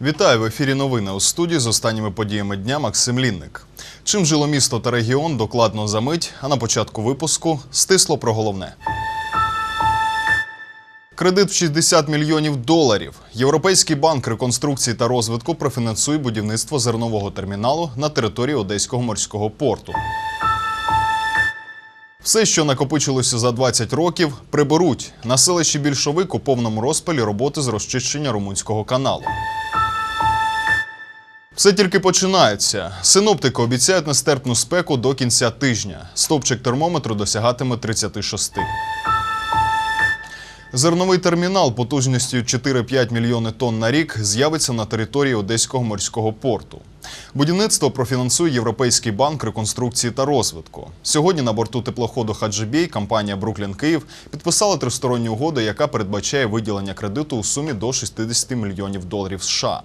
Вітаю в ефірі новини у студії з останніми подіями дня Максим Лінник. Чим жило місто та регіон докладно за мить, а на початку випуску стисло про головне. Кредит в 60 мільйонів доларів. Європейський банк реконструкції та розвитку профінансує будівництво зернового терміналу на території Одеського морського порту. Все, що накопичилося за 20 років, приберуть. На селищі Більшовик у повному розпалі роботи з розчищення Румунського каналу. Все тільки починається. Синоптики обіцяють нестерпну спеку до кінця тижня. Стовпчик термометру досягатиме 36. Зерновий термінал потужністю 4-5 мільйони тонн на рік з'явиться на території Одеського морського порту. Будівництво профінансує Європейський банк реконструкції та розвитку. Сьогодні на борту теплоходу Хаджибій компанія Бруклін Київ підписала тристоронню угоду, яка передбачає виділення кредиту у сумі до 60 мільйонів доларів США.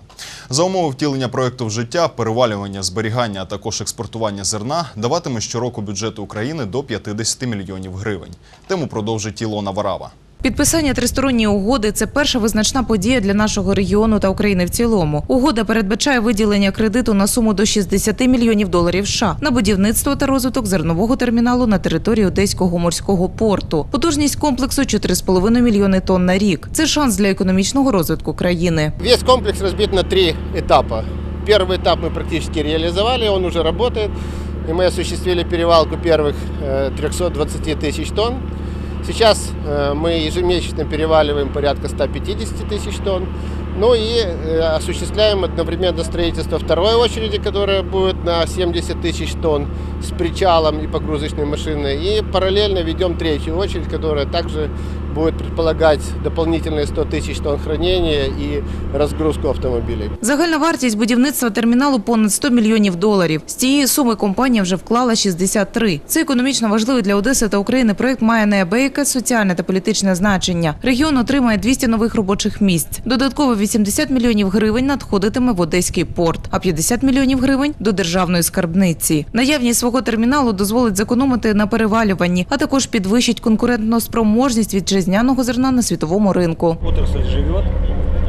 За умови втілення проекту в життя, перевалювання, зберігання, а також експортування зерна даватиме щороку бюджету України до 50 мільйонів гривень. Тему продовжить Ілона Варава. Підписання тристоронньої угоди це перша визначна подія для нашого регіону та України в цілому. Угода передбачає виділення кредиту на суму до 60 мільйонів доларів США на будівництво та розвиток зернового терміналу на території Одеського морського порту. Потужність комплексу 4,5 мільйони тонн на рік. Це шанс для економічного розвитку країни. Весь комплекс разбит на три этапа. Первый этап мы практически реализовали, он уже работает. И мы осуществили перевалку первых э, 320 тысяч тонн. Сейчас э, мы ежемесячно переваливаем порядка 150 тысяч тонн. Ну и э, осуществляем одновременно строительство второй очереди, которая будет на 70 тысяч тонн с причалом и погрузочной машиной. И параллельно ведем третью очередь, которая также будет предполагать дополнительные 100 тысяч тонн хранения и разгрузку автомобилей. Загальна вартість будівництва терміналу понад 100 мільйонів доларів. З цієї суми компанія вже вклала 63. Це економічно важливий для Одеси та України проект має неабияке соціальне та політичне значення. Регіон отримає 200 нових робочих місць. Додатково 80 мільйонів гривень надходитиме в Одеський порт, а 50 мільйонів гривень до державної скарбниці. Наявність свого терміналу дозволить зекономити на перевалюванні, а також підвищить конкурентну спроможність вітчизняного зерна на світовому ринку. Отрасль живет,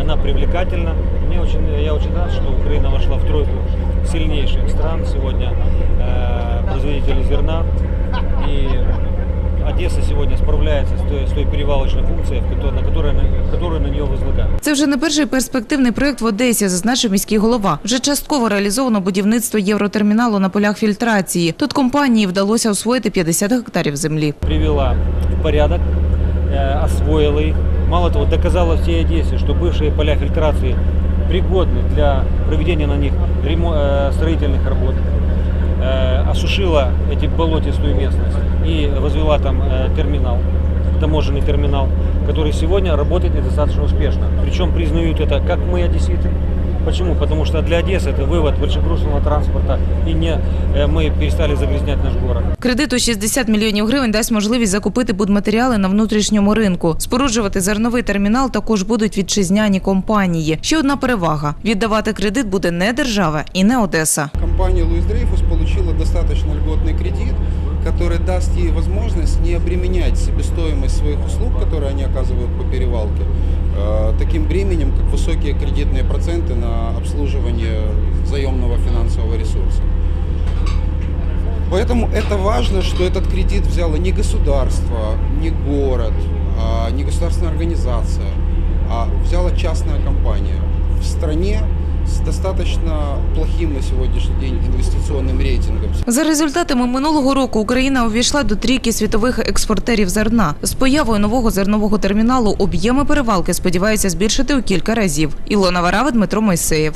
она привлекательна. Очень, я очень рад, что Украина вошла в тройку сильнейших стран сегодня э, производителей зерна. И Одесса сегодня справляется с той, с той перевалочной функцией, в которой- на которой, на, которую на нее возлагают. Це вже не перший перспективний проект в Одесі, зазначив міський голова. Вже частково реалізовано будівництво євротерміналу на полях фільтрації. Тут компанії вдалося освоїти 50 гектарів землі. Привела в порядок, э, освоила их. Мало того, доказала всей Одессе, что бывшие поля фильтрации пригодны для проведения на них ремо- э, строительных работ. Э, Осушила эти болотистую местность и возвела там э, терминал, таможенный терминал, который сегодня работает и достаточно успешно. Причем признают это как мы, одесситы. Почему? Потому что для Одессы это вывод большегрузного транспорта и не э, мы перестали загрязнять наш город. Кредит у 60 мільйонів гривень дасть можливість закупити будматеріали на внутрішньому ринку. Споруджувати зерновий термінал також будуть вітчизняні компанії. Ще одна перевага: віддавати кредит буде не держава і не Одеса. Компания Луис Дрейфус получила достаточно льготный кредит, Который даст ей возможность не обременять себестоимость своих услуг, которые они оказывают по перевалке, э, таким бременем, как высокие кредитные проценты на обслуживание заемного финансового ресурса. Поэтому это важно, что этот кредит взяло не государство, не город, а не государственная организация, а взяла частная компания в стране с достаточно плохим на сегодняшний день инвестиционным рейтингом. За результатами минулого року Україна увійшла до трійки світових експортерів зерна. З появою нового зернового терміналу об'єми перевалки сподіваються збільшити у кілька разів. Ілона Варава, Дмитро Мойсеєв.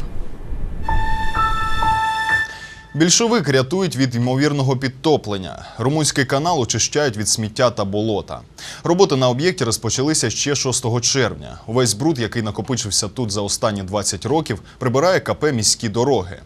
Більшовик рятують від ймовірного підтоплення. Румунський канал очищають від сміття та болота. Роботи на об'єкті розпочалися ще 6 червня. Увесь бруд, який накопичився тут за останні 20 років, прибирає КП міські дороги.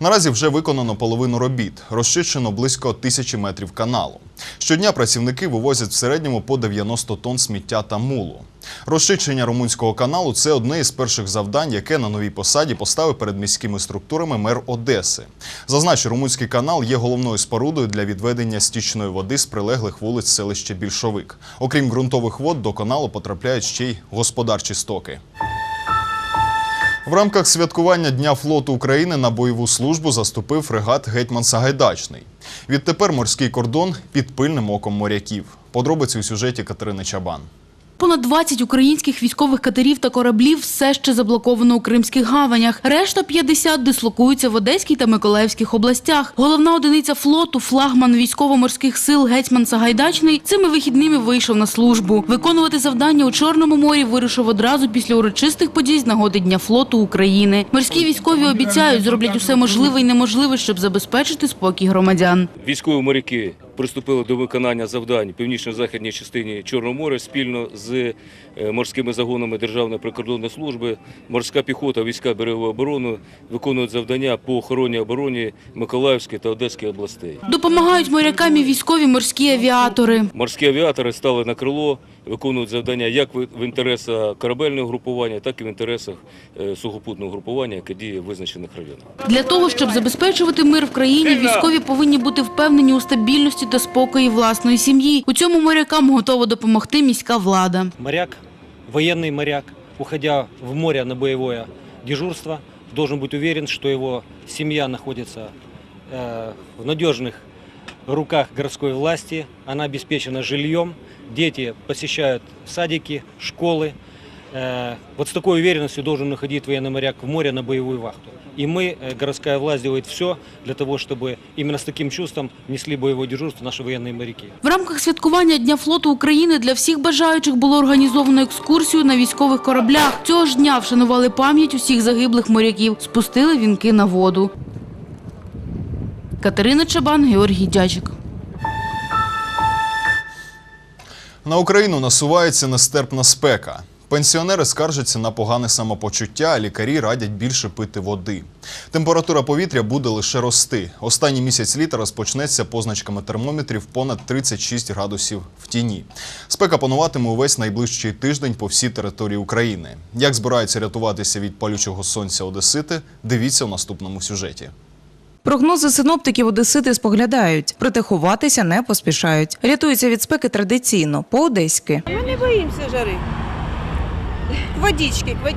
Наразі вже виконано половину робіт, розчищено близько тисячі метрів каналу. Щодня працівники вивозять в середньому по 90 тонн сміття та мулу. Розчищення румунського каналу це одне із перших завдань, яке на новій посаді поставив перед міськими структурами мер Одеси. Зазначу, румунський канал є головною спорудою для відведення стічної води з прилеглих вулиць селища Більшовик. Окрім ґрунтових вод, до каналу потрапляють ще й господарчі стоки. В рамках святкування Дня флоту України на бойову службу заступив фрегат Гетьман Сагайдачний. Відтепер морський кордон під пильним оком моряків. Подробиці у сюжеті Катерини Чабан. Понад 20 українських військових катерів та кораблів все ще заблоковано у кримських гаванях. Решта 50 дислокуються в Одеській та Миколаївських областях. Головна одиниця флоту, флагман військово-морських сил гетьман Сагайдачний цими вихідними вийшов на службу. Виконувати завдання у Чорному морі вирушив одразу після урочистих подій з нагоди Дня флоту України. Морські військові обіцяють, зроблять усе можливе і неможливе, щоб забезпечити спокій громадян. Військові моряки приступили до виконання завдань північно-західній частині Чорного моря спільно з е, морськими загонами Державної прикордонної служби. Морська піхота, війська берегової оборони виконують завдання по охороні обороні Миколаївської та Одеської областей. Допомагають морякам і військові морські авіатори. Морські авіатори стали на крило, виконують завдання як в в інтересах корабельного групування, так і в інтересах е, сухопутного групування, яке діє в визначених районах. Для того, щоб забезпечувати мир в країні, військові повинні бути впевнені у стабільності та спокої власної сім'ї. У цьому морякам готова допомогти міська влада. Моряк, военный моряк, уходя в море на боевое дежурство, должен быть уверен, что его семья находится э, в надежных руках городской власти, она обеспечена жильем, дети посещают садики, школы. Э, вот с такой уверенностью должен находить военный моряк в море на боевую вахту. И мы, э, городская власть, делает все для того, чтобы именно с таким чувством несли боевое дежурство наши военные моряки. В рамках святкування Дня флоту України для всіх бажаючих було організовано екскурсію на військових кораблях. Цього ж дня вшанували пам'ять усіх загиблих моряків, спустили вінки на воду. Катерина Чабан, Георгій Дячик. На Україну насувається нестерпна спека. Пенсіонери скаржаться на погане самопочуття, а лікарі радять більше пити води. Температура повітря буде лише рости. Останній місяць літа розпочнеться позначками термометрів понад 36 градусів в тіні. Спека пануватиме увесь найближчий тиждень по всій території України. Як збираються рятуватися від палючого сонця Одесити, дивіться у наступному сюжеті. Прогнози синоптиків Одесити споглядають, проте ховатися не поспішають. Рятуються від спеки традиційно, по-одеськи. Мы не боимся жары. К водичке, к.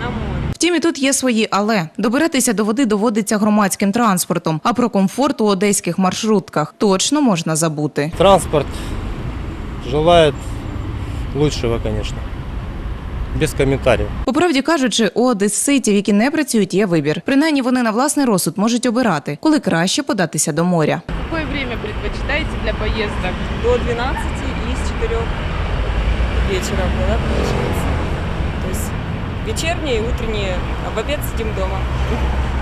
На море. Втім, і тут є свої але. Добиратися до води доводиться громадським транспортом, а про комфорт у одеських маршрутках точно можна забути. Транспорт желает лучшего, конечно Без комментариев. По правді кажучи, у одеситів, які не працюють, є вибір. Принаймні вони на власний розсуд можуть обирати, коли краще податися до моря. Какое время предпочитаете для поездок? До 12 и с 4 вечера было, получается. То есть вечерние и утренние, а в обед сидим дома.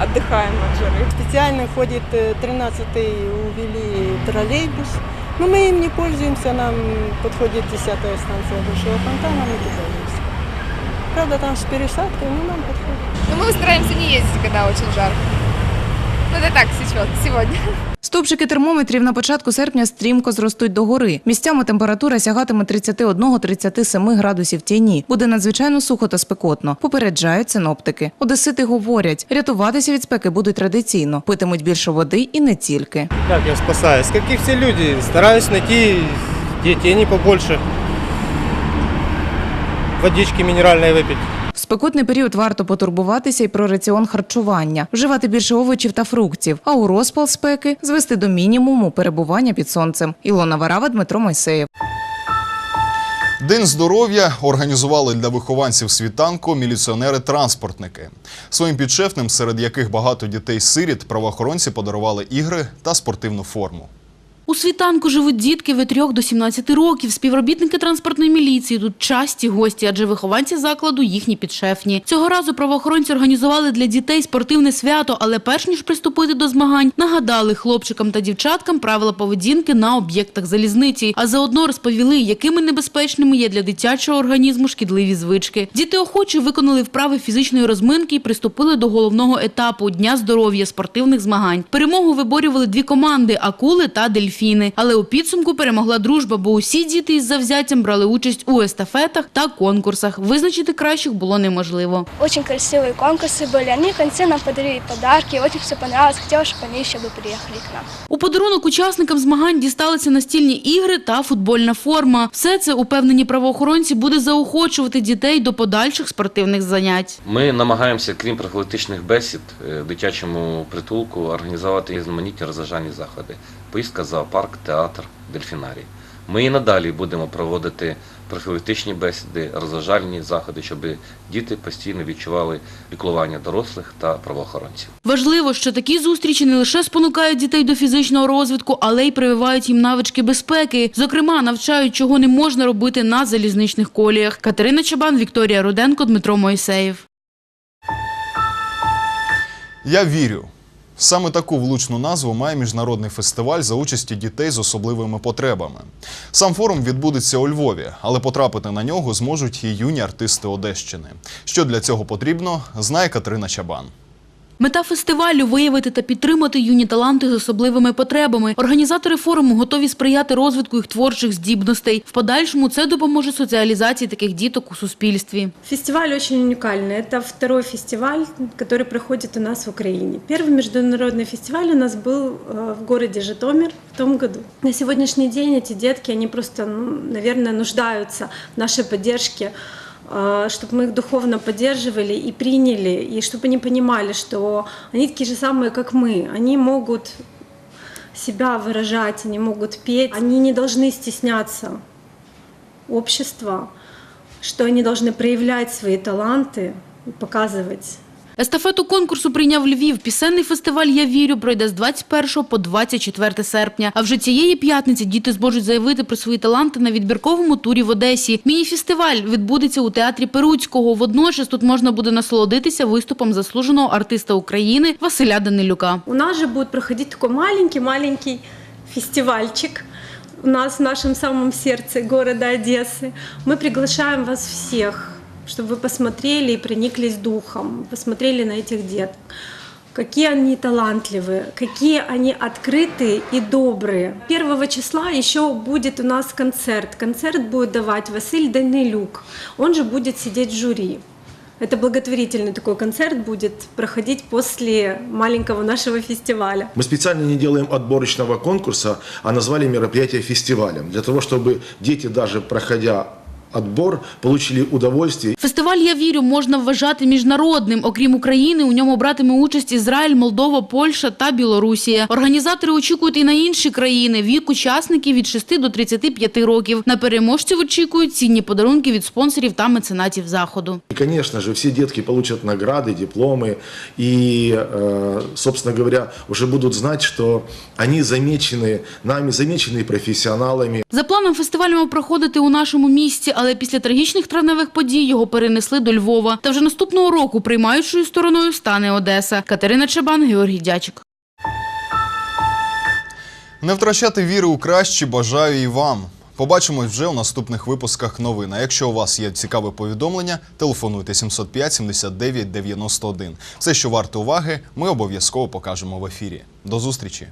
Отдыхаем от жары. Специально ходит э, 13-й, увели троллейбус. Но мы им не пользуемся, нам подходит 10-я станция Большого фонтана, мы туда ездим. Правда, там с пересадкой, но нам подходит. Ну, мы стараемся не ездить, когда очень жарко. Ну, это так, сейчас, сегодня. Стовпчики термометрів на початку серпня стрімко зростуть до гори. Місцями температура сягатиме 31-37 градусів тіні. Буде надзвичайно сухо та спекотно. Попереджають синоптики. Одесити говорять, рятуватися від спеки будуть традиційно, питимуть більше води і не тільки. Как я спасаюсь? Как и все люди. Стараюсь найти где тени побольше. Водички минеральной выпить. В спекотний період варто потурбуватися і про раціон харчування, вживати більше овочів та фруктів, а у розпал спеки звести до мінімуму перебування під сонцем. Ілона Варава, Дмитро Мойсеєв. День здоров'я організували для вихованців світанку міліціонери-транспортники. Своїм підшефним, серед яких багато дітей-сиріт, правоохоронці подарували ігри та спортивну форму. У світанку живуть дітки від 3 до 17 років. Співробітники транспортної міліції тут часті гості, адже вихованці закладу їхні підшефні. Цього разу правоохоронці організували для дітей спортивне свято, але перш ніж приступити до змагань, нагадали хлопчикам та дівчаткам правила поведінки на об'єктах залізниці, а заодно розповіли, якими небезпечними є для дитячого організму шкідливі звички. Діти охоче виконали вправи фізичної розминки і приступили до головного етапу дня здоров'я спортивних змагань. Перемогу виборювали дві команди акули та дельфіни. Але у підсумку перемогла дружба, бо усі діти із завзяттям брали участь у естафетах та конкурсах. Визначити кращих було неможливо. Очень красивые конкурсы были. Они в конце нам подарили подарки. Очень все понравилось. Хотела, чтобы они еще бы приехали к нам. У подарунок учасникам змагань дісталися настільні ігри та футбольна форма. Все це, упевнені правоохоронці, буде заохочувати дітей до подальших спортивних занять. Ми намагаємося, крім профілактичних бесід, е, в дитячому притулку організувати різноманітні розважальні заходи. Поїздка в зоопарк, театр, дельфінарій. Ми і надалі будемо проводити профілактичні бесіди, розважальні заходи, щоб діти постійно відчували піклування дорослих та правоохоронців. Важливо, що такі зустрічі не лише спонукають дітей до фізичного розвитку, але й прививають їм навички безпеки. Зокрема, навчають, чого не можна робити на залізничних коліях. Катерина Чабан, Вікторія Руденко, Дмитро Моїсеєв. Я вірю. Саме таку влучну назву має міжнародний фестиваль за участі дітей з особливими потребами. Сам форум відбудеться у Львові, але потрапити на нього зможуть і юні артисти Одещини. Що для цього потрібно, знає Катерина Чабан. Мета фестивалю виявити та підтримати юні таланти з особливими потребами. Організатори форуму готові сприяти розвитку їх творчих здібностей. В подальшому це допоможе соціалізації таких діток у суспільстві. Фестиваль очень уникальный. Это второй фестиваль, который проходит у нас в Украине. Первый международный фестиваль у нас был э, в городе Житомир в том году. На сегодняшний день эти детки, они просто, ну, наверное, нуждаются в нашей поддержке, э, Чтобы мы их духовно поддерживали и приняли, и чтобы они понимали, что они такие же самые, как мы. Они могут себя выражать, они могут петь, они не должны стесняться общества, что они должны проявлять свои таланты и показывать Естафету конкурсу прийняв Львів. Пісенний фестиваль Я вірю пройде з 21 по 24 серпня. А вже цієї п'ятниці діти зможуть заявити про свої таланти на відбірковому турі в Одесі. Міні-фестиваль відбудеться у театрі Перуцького. Водночас тут можна буде насолодитися виступом заслуженого артиста України Василя Данилюка. У нас же будет проходить такой маленький-маленький фестивальчик у нас в нашем самом сердце города Одессы. Мы приглашаем вас всех, чтобы вы посмотрели и прониклись духом, посмотрели на этих деток. Какие они талантливые, какие они открытые и добрые. 1 числа еще будет у нас концерт. Концерт будет давать Василь Данилюк. Он же будет сидеть в жюри. Это благотворительный такой концерт будет проходить после маленького нашего фестиваля. Мы специально не делаем отборочного конкурса, а назвали мероприятие фестивалем, для того, чтобы дети, даже проходя отбор, получили удовольствие Фестиваль Я вірю можна вважати міжнародним. Окрім України, у ньому братиме участь Ізраїль, Молдова, Польща та Білорусія. Організатори очікують і на інші країни. Вік учасників від 6 до 35 років. На переможців очікують цінні подарунки від спонсорів та меценатів заходу. И, конечно же, все детки получат награды, дипломы и, э, собственно говоря, уже будут знать, что они замечены нами, замечены профессионалами. За планом фестиваль мав проходити у нашому місті, але після трагічних травневих подій його перенесли до Львова. Та вже наступного року приймаючою стороною стане Одеса. Катерина Чабан, Георгій Дячик. Не втрачати віри у краще бажаю і вам. Побачимось вже у наступних випусках новин. А якщо у вас є цікаве повідомлення, телефонуйте 705 79 91. Все, що варте уваги, ми обов'язково покажемо в ефірі. До зустрічі!